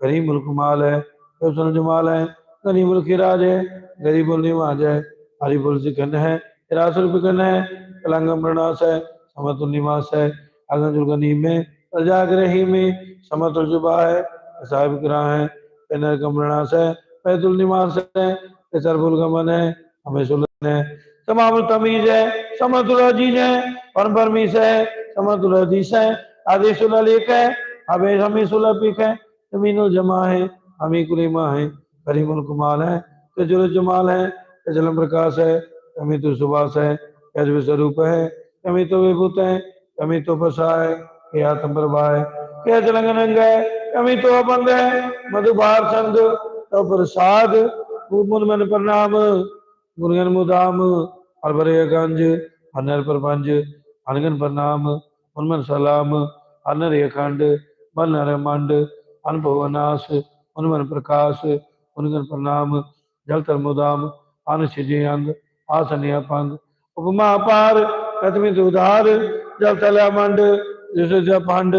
करी मुल्क माल है सुन जमाल है गनी मुल्क राज है, गरीब बोल निवाज है। हरी बोल सिकन है हिरासुल बिकन है कलंगम प्रणास है, समतुल निवास है। अगंजुल गनी में प्रजाग्रही में समतुल जुबा है, साहिब किरा है पेनर कमरणास है पैदुल निवास है सरबुल गमन है, हमें है। तमाम तमीज है, समतुल अज़ीज़ है परम परमीस है, समतुल हदीस है। आदेशुल अलीक है हमें हमें सुलपिक है। जमीनुल जमा है, हमें कुलीमा है करीमुल कुमाल है। तजुल जमाल है जलम प्रकाश है कमी तो सुभाष है कैसे स्वरूप है कमी तो विभूत है कमी तो फसा है के आत्म प्रभा है। के जलंगनंग है कमी तो अबंग है मधुबार संग तो प्रसाद मुन प्रणाम गुणगन मुदाम अरबरे गंज अनर प्रपंज अनगन प्रणाम उनमन सलाम अनर अखंड मन नर मंड अनुभव नाश उनमन प्रकाश उनगन प्रणाम जल तर मुदाम अन छिजे अंग आसन पंग उपमा पार कतमित उधार जल तला मंड जिस पंड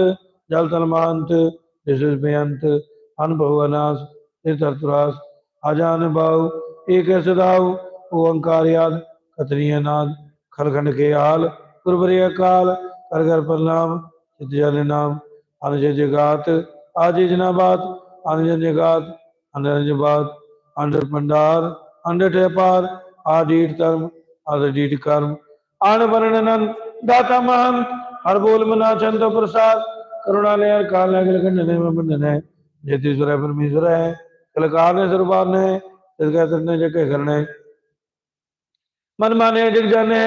जल तलमांत जिस बेअंत अनुभव अनास तीर्थरास अजान भाव एक सदाव ओंकार याद कतनीय नाद खलखंड के हाल गुरबरी काल कर कर प्रणाम चित जन नाम अनुज जगात आज जनाबात अनुजन जगात अनरंज बात अंडर पंडार अंडर ठेपार आडीट धर्म आडीट कर्म आन वर्णनन दाता महंत हर बोल मना चंद प्रसाद करुणालय हर काल नगल खंड ने बंधन है जतीश्वर है, परमेश्वर है, कलकार ने सरबार ने तिलका तिरने जके करने मन माने, जग जाने,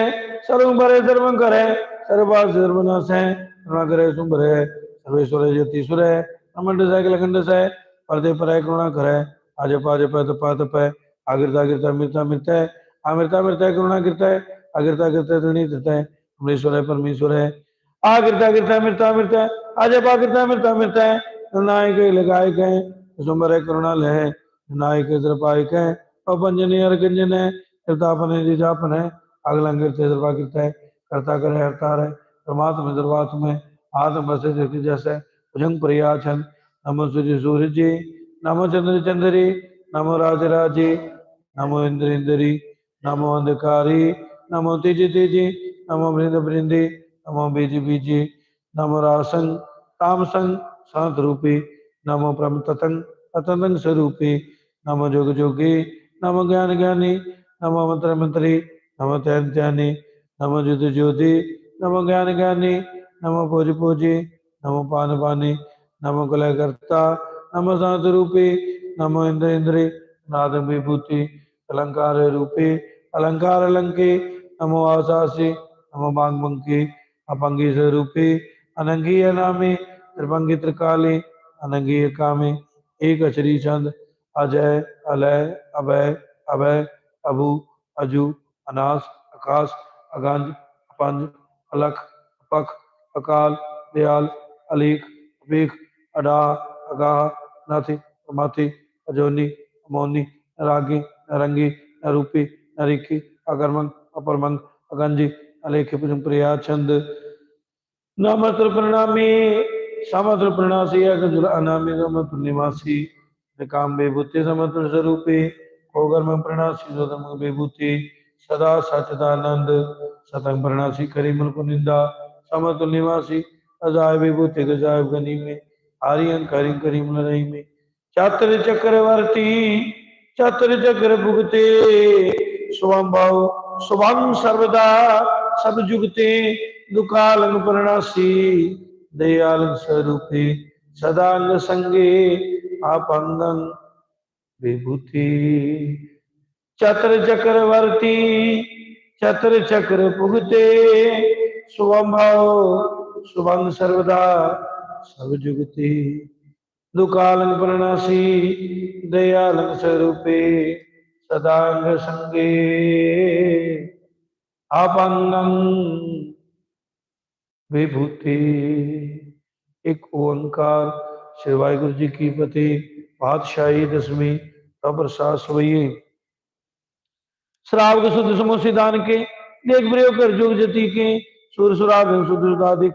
सर्व भरे, सर्वं करे सर्वभाग सर्वनाश है, करुणा करे सुंबर है, सर्वेश्वर है जतीश्वर है अमंड है कलखंड है, पर्दे पर है करुणा करे आज पाज पै तपा तप है आगिरता गिरता मिरता मिरता है। आमिरता, मिरता है, करुणा गिरता है। अगिरता गिरता ऋणी गिरता है। अमरेश्वर है, परमेश्वर है। आ गिरता गिरता मिरता मिरता है। आज पा गिरता मिरता मिरता है। नायक लगायक है। सुंबर है, करुणाल है। नायक द्रपायक है। और पंजन है, अर्गंजन है। कृतापन है जिजापन है। अगलंग गिरता है करता करे, हरता है। परमात्मा दरबात में आत्म बसे जैसे। भुजंग प्रियाछन। नमो सूर्य सूर्य नमो चंद्र चंद्री नमो राज नमो इंद्र इंद्री, नमो अंधकारी, नमो तेज़ी तेज़ी, नमो बृंद बृंदी नमो बीजी बीजी, नमो रासंग, तामसंग शांत रूपी, नमो ब्रह्म ततंग ततंग स्वरूपी, नमो जोग जोगी, नमो ज्ञान ज्ञानी, नमो मंत्र मंत्री, नमो तैन त्यानी, नमो जुद ज्योति नमो ज्ञान ज्ञानी, नमो पूज पूजी नमो पान पानी नमो कुलय करता नमो शांत रूपी नमो इंद्र इंद्री नाद विभूति अलंकार रूपी अलंकार अलंकी नमो आशासी, नमो बांग बंकी अपंगी स्वरूपी अनंगी अनामी त्रिभंगी त्रिकाली अनंगी कामी एक अचरी चंद अजय, अलय, अभय अभय, अभु, अजु, अनास आकाश अगंज, अपंज, अलख, अपख, अकाल, दयाल अलीक अबीक अडा अगाह, नाथी, माथी, अजोनी, अमोनी रागी नरंगी, नरूपी नरिकी अगरमंग अपरमंग अगंजी, अलेख प्रिया छंद। नामत्र प्रणामी समत्र प्रणासी, अगजुल अनामी समत्र निवासी, निकाम बेभूति समत्र स्वरूपी कोगर्म प्रणासी सदम बेभूति सदा सचिदानंद सतंग प्रणासी करी मुल्क निंदा समत्र निवासी अजाय विभूति गजाय गनी में आर्यन करीम करीम लड़ाई में। चात्र चक्रवर्ती चत्र चक्र भुगते स्वभाव स्वभंग सर्वदा, सब जुगते दुकालंग प्रणासी दयाल स्वरूपी सदांग संगे आपंगं विभूति। चत्र चक्रवर्ती चत्र चक्र भुगते स्वभाव शुभंग सर्वदा, सब जुगती। दुकालंग प्रणासी दयालंग स्वरूपे, सदांग संगे। अपंगं विभूति। एक ओंकार श्री वाहिगुरु जी की पति, पातशाही दसवीं प्रसाद सोइए श्रावक शुद्ध समोसी दान के, देख प्रयोग कर जुग जति के सुर सुराग सुदृदाधिक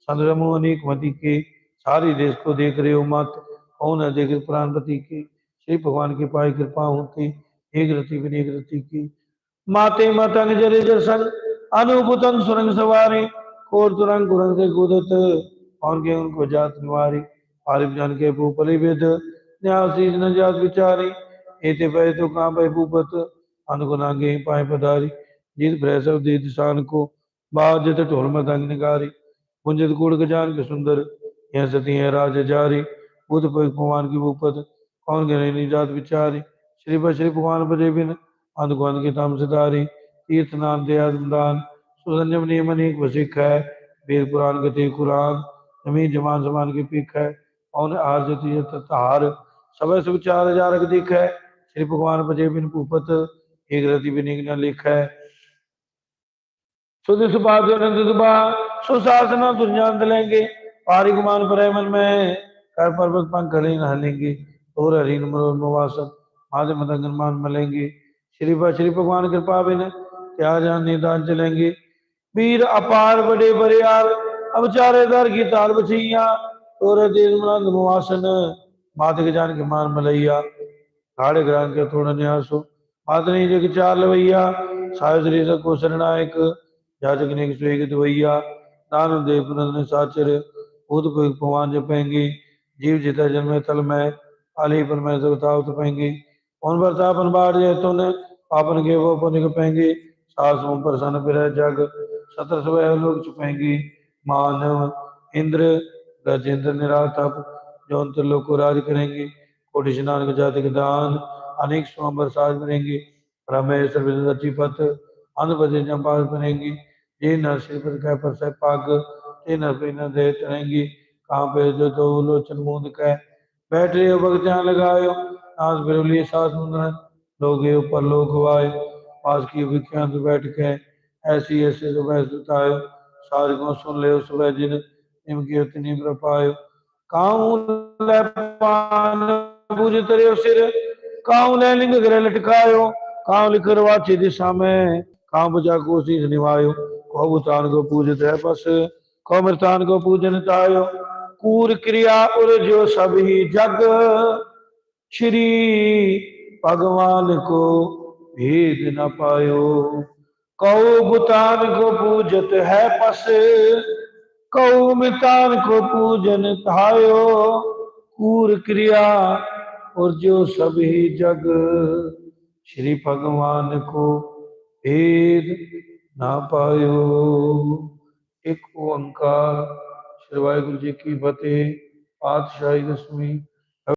संद्रमो मति के। सारी देश को देख रहे हो मत, कौन है देख प्राणपति की? श्री भगवान की पाई कृपा होती, एक रति विनेक रति की। माते मतंग जरे जसन अनुपुतंग सुरंग सवारी, कोर तुरंग कुरंग से कूदत और के उनको जात निवारी। आरिफ जान के भूपली वेद न्यासी न जात विचारी। एते पै तो कहाँ पै भूपत अनुगुनागे पाए पधारी। जित भ्रैसव दीद शान को बाजत ढोल मदंग निगारी कुंजित गुड़ गजान के सुंदर यह सती है राज जारी बुद्ध भगवान की भूपत कौन गिरे निजात विचारी श्री श्री भगवान बजे बिन अंधगुन की तम सिधारी तीर्थ नाम दया दान सुसंजम नियम अनेक वसिक है वीर पुराण गति कुरान ज़मीन जमान समान की पिक है और आर्जती हार सब सुचार जारक दिख है श्री भगवान बजे बिन भूपत एक रति बिनिक न लिख है सुध सुबा सुशासन दुर्जान लेंगे। पारी गुमान पर मन में, कर पर्वत पंख हलेंगे। और हरी नवासम आदि मदंगन मान मलेंगे। श्री श्री भगवान कृपा बिन, क्या जान निदान चलेंगे। वीर अपार बड़े बरियार अब चारे दर की तार बछैया। और मात के जान के मान मलैया। घाड़े ग्राम के थोड़ा न्यासो मातनी जग चार लवैया। साय श्री को शरणायक जाजक ने स्वेग दवैया? दान देव नंदन साचर। भूत भगवान जपेंगे जीव जिता जन्मे तल में, आली पर मैं जगताव तपेंगे उन बरतापन बाढ़ जय तुन पापन के वो पुन कपेंगे सास ओम प्रसन्न फिर जग, सतर स्वय लोग छुपेंगे मानव इंद्र गजेंद्र निराल तप जौन लोग को राज करेंगे। कोटि स्नान के जाति दान, अनेक स्वयं साज करेंगे रमेश रचिपत अंध बजे जम्पाल करेंगे। ये नर श्री पर कह पर पग पे न दे चलेंगी कहाँ पे जो तो लोचन मुंद कह, बैठ रहे हो भगत जहाँ लगायो। नाथ बिरवली सास मुंदन लोग ऊपर लोग वाय पास की विख्यात बैठ के ऐसी ऐसे सुबह सुतायो सार को सुन ले सुबह जिन, इनकी उतनी प्रपायो काऊ ले पान बुझ तरे सिर काऊ ले लिंग ग्रह लटकायो। काऊ लिखर वाची दिशा में काऊ बुझा कोशिश निभायो। भूतान को पूजत है बस। को मृतान को पूजन तायो कूर क्रिया उर जो सब जग। श्री भगवान को भेद न पायो। कौ भूतान को पूजत है पस कौ मितान को पूजन थायो कूर क्रिया और जो ही जग। श्री भगवान को भेद ना पायो। एक ओंकार। श्री वाहिगुरु जी की फतेह। पातशाही दसवीं।